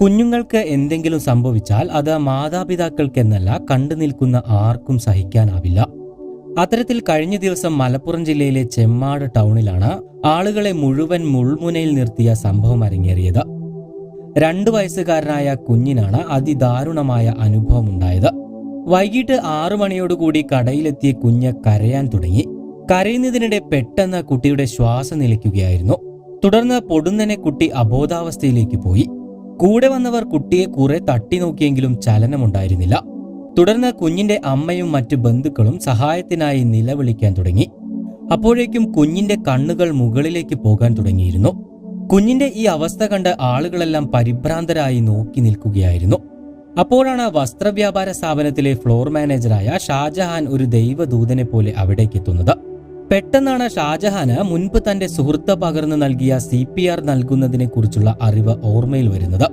കുഞ്ഞുങ്ങൾക്ക് എന്തെങ്കിലും സംഭവിച്ചാൽ അത് മാതാപിതാക്കൾക്കെന്നല്ല കണ്ടു നിൽക്കുന്ന ആർക്കും സഹിക്കാനാവില്ല. അത്തരത്തിൽ കഴിഞ്ഞ ദിവസം മലപ്പുറം ജില്ലയിലെ ചെമ്മാട് ടൗണിലാണ് ആളുകളെ മുഴുവൻ മുൾമുനയിൽ നിർത്തിയ സംഭവം അരങ്ങേറിയത്. രണ്ടു വയസ്സുകാരനായ കുഞ്ഞിനാണ് അതിദാരുണമായ അനുഭവം ഉണ്ടായത് വൈകിട്ട് ആറു മണിയോടുകൂടി കടയിലെത്തിയ കുഞ്ഞ് കരയാൻ തുടങ്ങി. കരയുന്നതിനിടെ പെട്ടെന്ന് കുട്ടിയുടെ ശ്വാസം നിലയ്ക്കുകയായിരുന്നു. തുടർന്ന് പൊടുന്നനെ കുട്ടി അബോധാവസ്ഥയിലേക്ക് പോയി. കൂടെ വന്നവർ കുട്ടിയെ കുറെ തട്ടി നോക്കിയെങ്കിലും ചലനമുണ്ടായിരുന്നില്ല. തുടർന്ന് കുഞ്ഞിന്റെ അമ്മയും മറ്റു ബന്ധുക്കളും സഹായത്തിനായി നിലവിളിക്കാൻ തുടങ്ങി. അപ്പോഴേക്കും കുഞ്ഞിന്റെ കണ്ണുകൾ മുകളിലേക്ക് പോകാൻ തുടങ്ങിയിരുന്നു. കുഞ്ഞിന്റെ ഈ അവസ്ഥ കണ്ട് ആളുകളെല്ലാം പരിഭ്രാന്തരായി നോക്കി നിൽക്കുകയായിരുന്നു. അപ്പോഴാണ് വസ്ത്രവ്യാപാര സ്ഥാപനത്തിലെ ഫ്ലോർ മാനേജറായ ഷാജഹാൻ ഒരു ദൈവദൂതനെ പോലെ അവിടേക്ക് എത്തുന്നത്. പെട്ടെന്നാണ് ഷാജഹാന് മുൻപ് തന്റെ സുഹൃത്ത് പകർന്നു നൽകിയ സി പി ആർ നൽകുന്നതിനെ കുറിച്ചുള്ള അറിവ് ഓർമ്മയിൽ വരുന്നത്.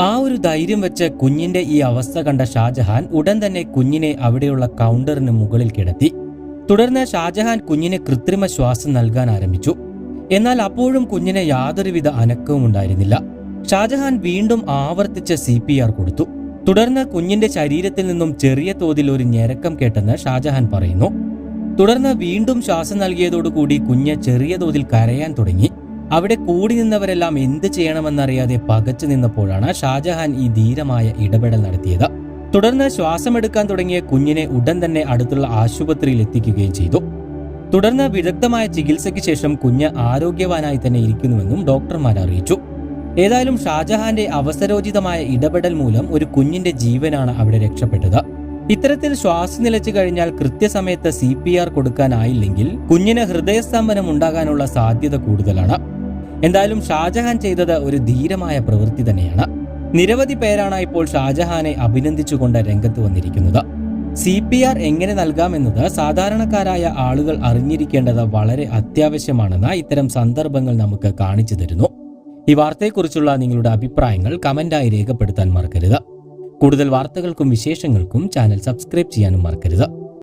ആ ഒരു ധൈര്യം വെച്ച് കുഞ്ഞിന്റെ ഈ അവസ്ഥ കണ്ട ഷാജഹാൻ ഉടൻ തന്നെ കുഞ്ഞിനെ അവിടെയുള്ള കൗണ്ടറിന് മുകളിൽ കിടത്തി. തുടർന്ന് ഷാജഹാൻ കുഞ്ഞിന് കൃത്രിമ ശ്വാസം നൽകാൻ ആരംഭിച്ചു. എന്നാൽ അപ്പോഴും കുഞ്ഞിന് യാതൊരുവിധ അനക്കവും ഉണ്ടായിരുന്നില്ല. ഷാജഹാൻ വീണ്ടും ആവർത്തിച്ച് സി പി ആർ കൊടുത്തു. തുടർന്ന് കുഞ്ഞിന്റെ ശരീരത്തിൽ നിന്നും ചെറിയ തോതിൽ ഒരു ഞെരക്കം കേട്ടെന്ന് ഷാജഹാൻ പറയുന്നു. തുടർന്ന് വീണ്ടും ശ്വാസം നൽകിയതോടുകൂടി കുഞ്ഞ് ചെറിയ തോതിൽ കരയാൻ തുടങ്ങി. അവിടെ കൂടി നിന്നവരെല്ലാം എന്ത് ചെയ്യണമെന്നറിയാതെ പകച്ചു നിന്നപ്പോഴാണ് ഷാജഹാൻ ഈ ധീരമായ ഇടപെടൽ നടത്തിയത്. തുടർന്ന് ശ്വാസമെടുക്കാൻ തുടങ്ങിയ കുഞ്ഞിനെ ഉടൻ തന്നെ അടുത്തുള്ള ആശുപത്രിയിൽ എത്തിക്കുകയും ചെയ്തു. തുടർന്ന് വിദഗ്ധമായ ചികിത്സയ്ക്ക് ശേഷം കുഞ്ഞ് ആരോഗ്യവാനായി തന്നെ ഇരിക്കുന്നുവെന്നും ഡോക്ടർമാർ അറിയിച്ചു. ഏതായാലും ഷാജഹാന്റെ അവസരോചിതമായ ഇടപെടൽ മൂലം ഒരു കുഞ്ഞിന്റെ ജീവനാണ് അവിടെ രക്ഷപ്പെട്ടത്. ഇത്തരത്തിൽ ശ്വാസം നിലച്ചു കഴിഞ്ഞാൽ കൃത്യസമയത്ത് സി പി ആർ കൊടുക്കാനായില്ലെങ്കിൽ കുഞ്ഞിന് ഹൃദയസ്തംഭനം ഉണ്ടാകാനുള്ള സാധ്യത കൂടുതലാണ്. എന്തായാലും ഷാജഹാൻ ചെയ്തത് ഒരു ധീരമായ പ്രവൃത്തി തന്നെയാണ്. നിരവധി പേരാണ് ഇപ്പോൾ ഷാജഹാനെ അഭിനന്ദിച്ചുകൊണ്ട് രംഗത്ത് വന്നിരിക്കുന്നത്. സി പി ആർ എങ്ങനെ നൽകാമെന്നത് സാധാരണക്കാരായ ആളുകൾ അറിഞ്ഞിരിക്കേണ്ടത് വളരെ അത്യാവശ്യമാണെന്ന് ഇത്തരം സന്ദർഭങ്ങൾ നമുക്ക് കാണിച്ചു തരുന്നു. ഈ വാർത്തയെക്കുറിച്ചുള്ള നിങ്ങളുടെ അഭിപ്രായങ്ങൾ കമന്റായി രേഖപ്പെടുത്താൻ മറക്കരുത്. കൂടുതൽ വാർത്തകൾക്കും വിശേഷങ്ങൾക്കും ചാനൽ സബ്സ്ക്രൈബ് ചെയ്യാനും മറക്കരുത്.